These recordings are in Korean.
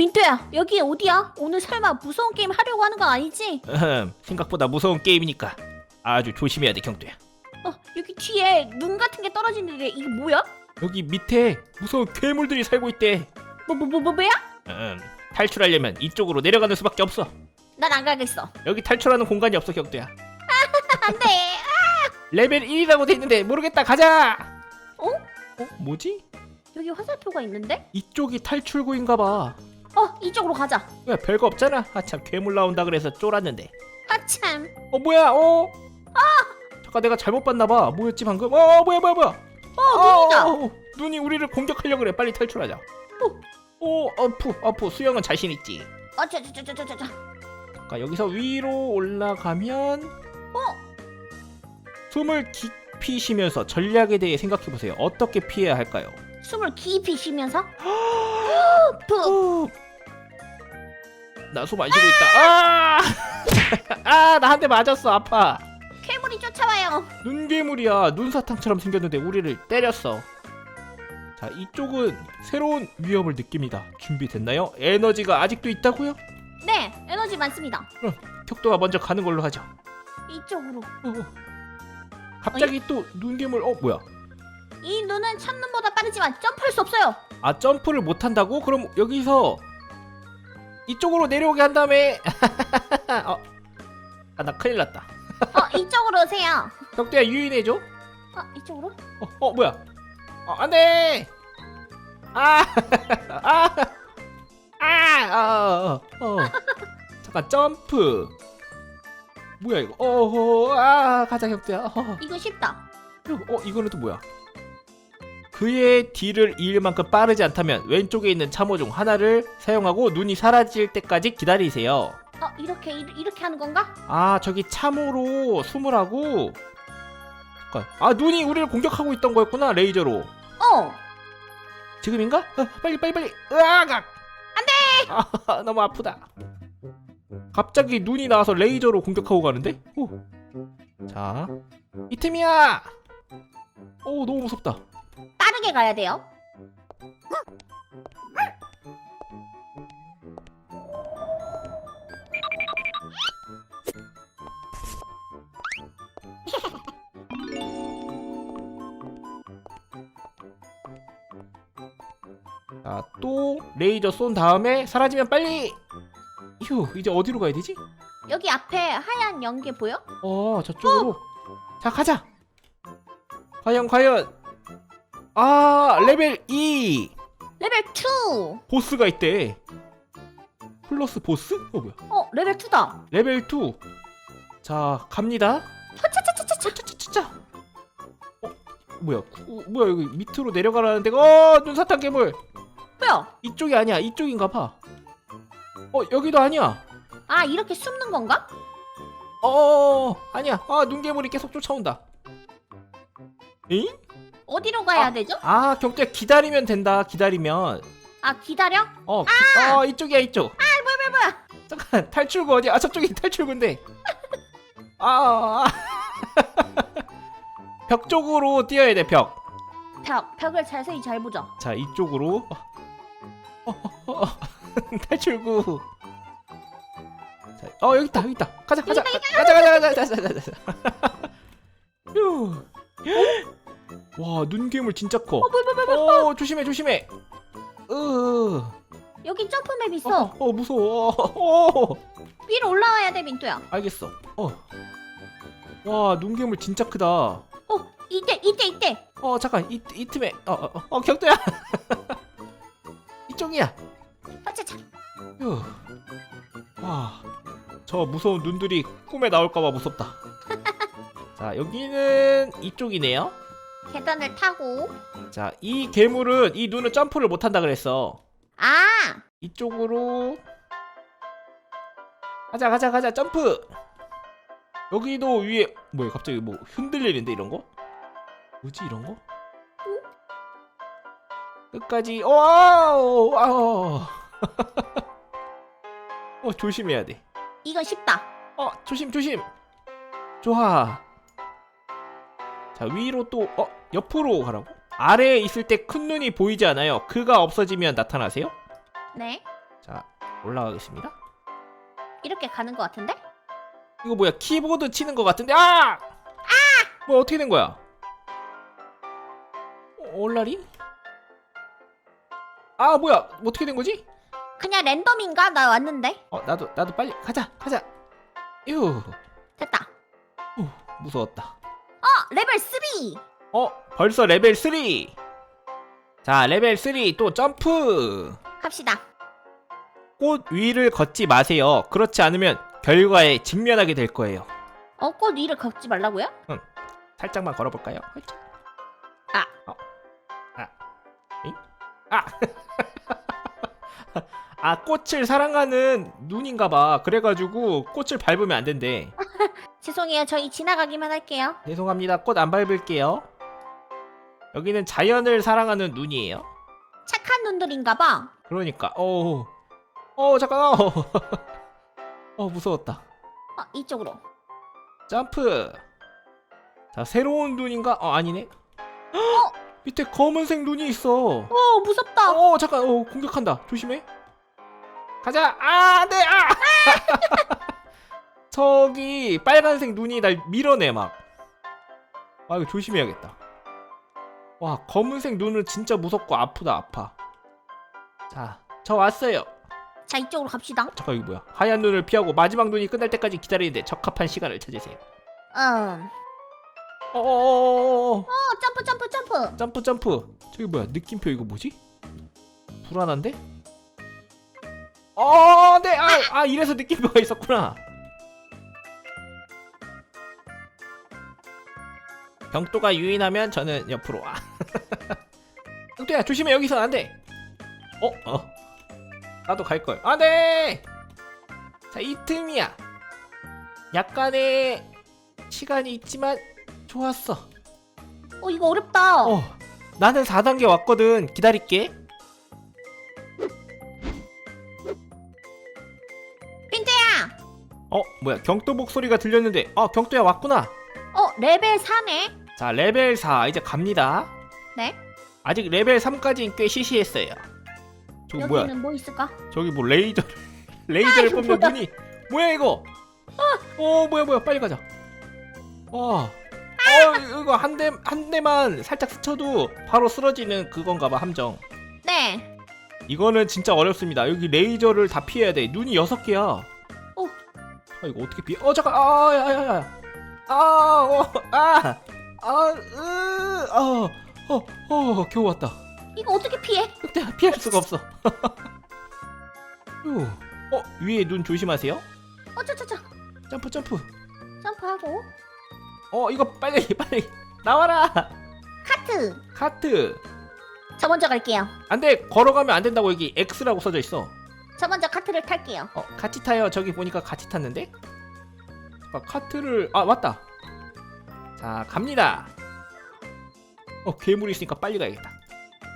민트야, 여기 어디야? 오늘 설마 무서운 게임 하려고 하는 거 아니지? 생각보다 무서운 게임이니까 아주 조심해야 돼 경두야. 어, 여기 뒤에 눈 같은 게 떨어지는데 이게 뭐야? 여기 밑에 무서운 괴물들이 살고 있대. 뭐, 뭐, 뭐, 뭐, 뭐야? 음, 탈출하려면 이쪽으로 내려가는 수밖에 없어. 난 안 가겠어. 여기 탈출하는 공간이 없어 경두야. 안 돼. 레벨 1이라고 돼 있는데 모르겠다 가자. 어? 어 뭐지? 여기 화살표가 있는데? 이쪽이 탈출구인가 봐. 어, 이쪽으로 가자. 야 별거 없잖아. 아참 괴물 나온다 그래서 쫄았는데. 하참. 어 뭐야? 어? 아! 잠깐 내가 잘못 봤나 봐. 뭐였지 방금? 어 뭐야 뭐야 뭐야? 어, 눈이다. 어, 어, 눈이 우리를 공격하려 그래. 빨리 탈출하자. 오, 어프, 어프. 수영은 자신 있지. 어, 저. 그러니까 여기서 위로 올라가면 어, 숨을 깊이 쉬면서 전략에 대해 생각해 보세요. 어떻게 피해야 할까요? 숨을 깊이 쉬면서. 푹. 후. 나 숨 안 쉬고 있다. 아! 아, 나 한 대 맞았어. 아파. 괴물이 쫓아와요. 눈 괴물이야. 눈사탕처럼 생겼는데 우리를 때렸어. 자, 이쪽은 새로운 위협을 느낍니다. 준비됐나요? 에너지가 아직도 있다고요? 네, 에너지 많습니다. 격도가 먼저 가는 걸로 하죠. 이쪽으로. 어, 어. 갑자기 또 눈 괴물 어 뭐야? 이 눈은 첫눈보다 빠르지만 점프할 수 없어요. 아 점프를 못 한다고? 그럼 여기서 이쪽으로 내려오게 한 다음에 어. 아 나 큰일 났다. 어, 이쪽으로 오세요. 격도야 유인해줘. 어, 이쪽으로? 어, 어 뭐야? 어, 안 돼. 아, 아, 아, 어, 어, 어. 잠깐 점프. 뭐야 이거? 어, 어, 아, 가자 격도야. 어, 이거 쉽다. 어, 이거는 또 뭐야? 그의 뒤를 이을 만큼 빠르지 않다면 왼쪽에 있는 참호 중 하나를 사용하고 눈이 사라질 때까지 기다리세요. 어, 이렇게 이, 이렇게 하는 건가? 아, 저기 참호로 숨을 하고. 잠깐. 아, 눈이 우리를 공격하고 있던 거였구나 레이저로. 어. 지금인가? 어, 빨리 빨리 빨리. 으악! 안돼. 아, 너무 아프다. 갑자기 눈이 나와서 레이저로 공격하고 가는데? 오. 자, 이템이야. 오, 너무 무섭다. 빠르게 가야 돼요. 자, 또 레이저 쏜 다음에 사라지면 빨리. 휴, 이제 어디로 가야 되지? 여기 앞에 하얀 연기 보여? 어, 저쪽으로. 자, 가자. 과연 과연. 아, 레벨 2. 레벨 2. 보스가 있대. 플러스 보스? 어 뭐야? 어, 레벨 2다. 레벨 2. 자, 갑니다. 차차차차차. 짜짜짜짜. 어, 뭐야? 구, 뭐야 여기 밑으로 내려가라는데. 어, 눈사탕 괴물. 뭐야? 이쪽이 아니야. 이쪽인가 봐. 어, 여기도 아니야. 아, 이렇게 숨는 건가? 어, 아니야. 아, 눈괴물이 계속 쫓아온다. 에잉? 어디로 가야 아, 되죠? 아 경주야 기다리면 된다. 기다리면. 아 기다려? 어, 아! 기- 어 이쪽이야 이쪽. 아 뭐야 뭐야 뭐야? 잠깐 탈출구 어디 아 저쪽이 탈출구인데. 아, 아. 벽 쪽으로 뛰어야 돼벽. 벽 벽을 자세히 잘 보자 이쪽으로. 어, 어, 어, 탈출구. 자, 어 여기 있다 여기 있다. 가자 가자. 가- 가자 가자 가자 가자 가자 가자. 와 눈괴물 진짜 커. 어, 뭐야, 뭐야, 뭐야, 뭐야. 어 조심해 조심해. 으. 여기 점프맵 어, 있어. 어 무서워. 어, 어. 위로 올라와야 돼, 민토야. 알겠어. 어. 와 눈괴물 진짜 크다. 어, 이때, 이때, 이때. 어 잠깐 이, 이 틈에 어, 어, 어, 어 격도야. 이쪽이야. 차차차. 휴. 와. 저 무서운 눈들이 꿈에 나올까봐 무섭다. 자 여기는 이쪽이네요. 계단을 타고. 자 이 괴물은 이 눈은 점프를 못 한다 그랬어. 아, 이쪽으로. 가자 가자 가자 점프! 여기도 위에 뭐야 갑자기 뭐 흔들리는데 이런 거? 뭐지 이런 거? 끝까지. 와우 와우 어 조심해야 돼어 이건 쉽다. 조심 조심! 좋아! 자 위로 또 어 옆으로 가라고 아래에 있을 때 큰 눈이 보이지 않아요 그가 없어지면 나타나세요 네. 자 올라가겠습니다. 이렇게 가는 것 같은데? 이거 뭐야 키보드 치는 것 같은데 아! 아! 뭐 어떻게 된 거야? 어, 얼라리? 아 뭐야 뭐 어떻게 된 거지? 그냥 랜덤인가? 나 왔는데. 어 나도 나도 빨리 가자 가자. 유 됐다. 무서웠다. 어, 레벨 3. 어 벌써 레벨 3. 자 레벨 3 또 점프. 갑시다. 꽃 위를 걷지 마세요. 그렇지 않으면 결과에 직면하게 될 거예요. 어, 꽃 위를 걷지 말라고요? 살짝만 걸어볼까요? 살짝. 아. 어. 아. 잉? 아. 아 꽃을 사랑하는 눈인가봐. 그래가지고 꽃을 밟으면 안 된대. 죄송해요. 저희 지나가기만 할게요. 죄송합니다. 꽃 안 밟을게요. 여기는 자연을 사랑하는 눈이에요. 착한 눈들인가 봐. 그러니까. 어. 어 잠깐. 어. 어 무서웠다. 어, 이쪽으로. 점프. 자 새로운 눈인가? 어 아니네. 밑에 검은색 눈이 있어. 오, 무섭다. 어 잠깐 어 공격한다 조심해 가자 아 안돼 아 저기 빨간색 눈이 날 밀어내 막 아 이거 조심해야겠다 와 검은색 눈은 진짜 무섭고 아프다 아파 자 저 왔어요 자, 이쪽으로 갑시다. 잠깐 이거 뭐야 하얀 눈을 피하고 마지막 눈이 끝날 때까지 기다리는데 적합한 시간을 찾으세요 음. 어어어어어 어, 점프, 점프, 점프. 점프 점프 저기 뭐야 느낌표 이거 뭐지? 불안한데? 어, 네, 아, 아 이래서 느낌표가 있었구나. 경도가 유인하면 저는 옆으로 와. 경도야 조심해 여기서 안 돼. 어, 어, 나도 갈 걸. 안 돼. 자, 이 틈이야. 약간의 시간이 있지만 좋았어. 어, 이거 어렵다. 어, 나는 4단계 왔거든. 기다릴게. 빈트야. 어, 뭐야? 경도 목소리가 들렸는데. 어, 경도야 왔구나. 어, 레벨 4네. 자, 레벨 4 이제 갑니다. 네. 아직 레벨 3까지는 꽤 시시했어요. 저기 여기는 뭐야? 뭐 있을까? 저기 뭐 레이저 레이저를 이거 뿜는 뭐야? 눈이 뭐야 이거? 어, 뭐야 뭐야? 빨리 가자. 와. 어, 이거 한 대 한 대만 살짝 스쳐도 바로 쓰러지는 그건가 봐, 함정. 네. 이거는 진짜 어렵습니다. 여기 레이저를 다 피해야 돼. 눈이 여섯 개야. 어. 아 이거 어떻게 피해? 어 잠깐. 아, 야, 야, 야. 아, 어, 아, 아, 으, 어, 어, 어, 겨우 왔다. 이거 어떻게 피해? 근데 피할 수가 없어. 휴. 어, 위에 눈 조심하세요. 어, 저, 저, 저. 점프, 점프. 점프하고. 어, 이거 빨리, 빨리 나와라. 카트. 카트. 저 먼저 갈게요. 안 돼, 걸어가면 안 된다고 여기 X라고 써져 있어. 저 먼저 카트를 탈게요. 어, 같이 타요. 저기 보니까 같이 탔는데. 아, 카트를 아 왔다. 자 갑니다. 어 괴물이 있으니까 빨리 가야겠다.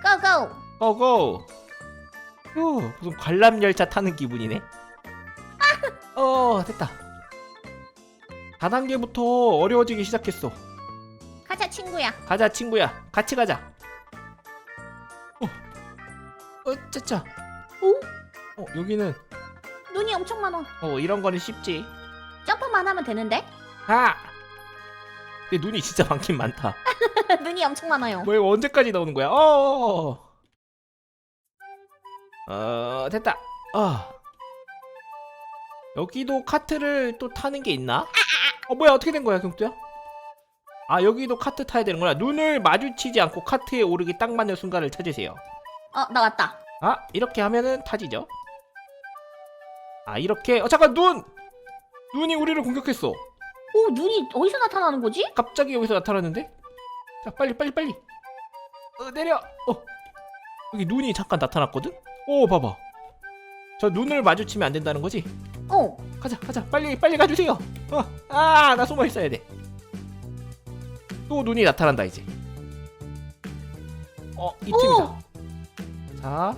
고고. 고고. 휴 무슨 관람 열차 타는 기분이네. 어 됐다. 4단계부터 어려워지기 시작했어. 가자, 친구야. 가자 친구야. 같이 가자. 어. 어 짜짜. 오? 어 여기는 눈이 엄청 많아. 어 이런 거는 쉽지. 점프만 하면 되는데? 아. 근데 눈이 진짜 많긴 많다. 눈이 엄청 많아요. 뭐 이거 언제까지 나오는 거야? 어. 어 됐다. 어. 여기도 카트를 또 타는 게 있나? 어 뭐야 어떻게 된 거야 경두야? 아 여기도 카트 타야 되는구나. 눈을 마주치지 않고 카트에 오르기 딱 맞는 순간을 찾으세요. 어, 나 왔다. 아 이렇게 하면은 타지죠. 아 이렇게 어 잠깐 눈 눈이 우리를 공격했어. 오, 눈이 어디서 나타나는 거지? 갑자기 여기서 나타났는데? 자 빨리 빨리 빨리. 어, 내려! 어 여기 눈이 잠깐 나타났거든? 오 봐봐. 저 눈을 마주치면 안 된다는 거지? 어. 가자 가자. 빨리 빨리 가주세요. 어아나 숨어 있어야 돼또 눈이 나타난다 이제. 어 이쯤이다. 자.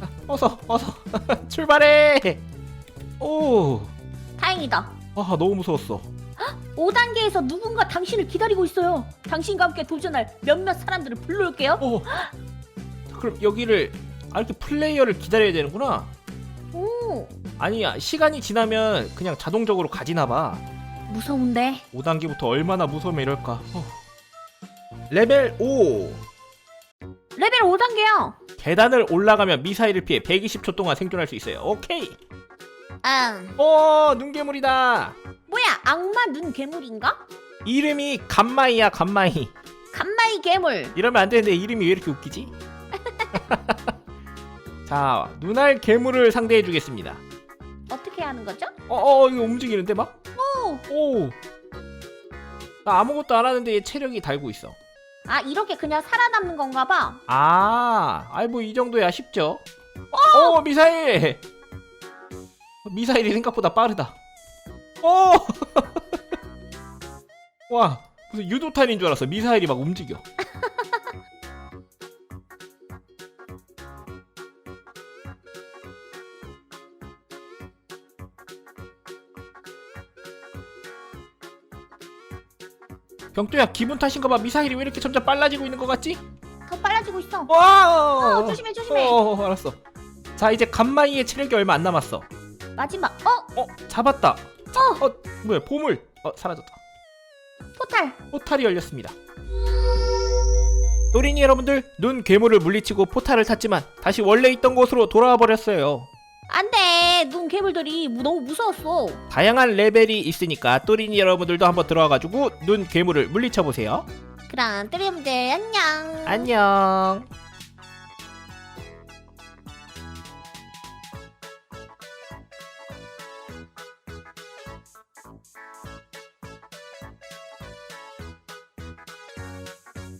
아, 어서 어서. 출발해! 오아 다행이다. 아, 너무 무서웠어. 5단계에서 누군가 당신을 기다리고 있어요. 당신과 함께 도전할 몇몇 사람들을 불러올게요. 어. 자, 그럼 여기를 아 이렇게 플레이어를 기다려야 되는구나. 오. 아니 시간이 지나면 그냥 자동적으로 가지나 봐. 무서운데? 5단계부터 얼마나 무서우면 이럴까? 어. 레벨 5 레벨 5단계야 계단을 올라가면 미사일을 피해 120초 동안 생존할 수 있어요. 오케이 음어 눈괴물이다 뭐야 악마 눈 괴물인가? 이름이 감마이야 감마이 간마이 괴물 이러면 안 되는데 이름이 왜 이렇게 웃기지? 자 눈알 괴물을 상대해 주겠습니다 어떻게 하는 거죠? 어어 이거 움직이는데 막? 오. 오. 나 아무것도 안 하는데 얘 체력이 달고 있어 아 이렇게 그냥 살아남는 건가 봐 아, 아이 뭐 이 정도야 쉽죠. 어, 미사일. 미사일이 생각보다 빠르다. 어. 와, 무슨 유도탄인 줄 알았어. 미사일이 막 움직여. 경도야 기분 탓인가 봐 미사일이 왜 이렇게 점점 빨라지고 있는 것 같지? 더 빨라지고 있어 와! 어, 조심해, 조심해. 어, 어, 알았어. 자, 이제 간마이의 체력이 얼마 안 남았어. 마지막 어 어, 잡았다. 자, 어, 뭐야? 보물. 어, 사라졌다. 포탈 포탈이 열렸습니다. 또린이 여러분들, 눈 괴물을 물리치고 포탈을 탔지만 다시 원래 있던 곳으로 돌아와 버렸어요. 안돼 눈 괴물들이 무- 너무 무서웠어 다양한 레벨이 있으니까 또린이 여러분들도 한번 들어와가지고 눈 괴물을 물리쳐 보세요. 그럼 또리님들 안녕 안녕.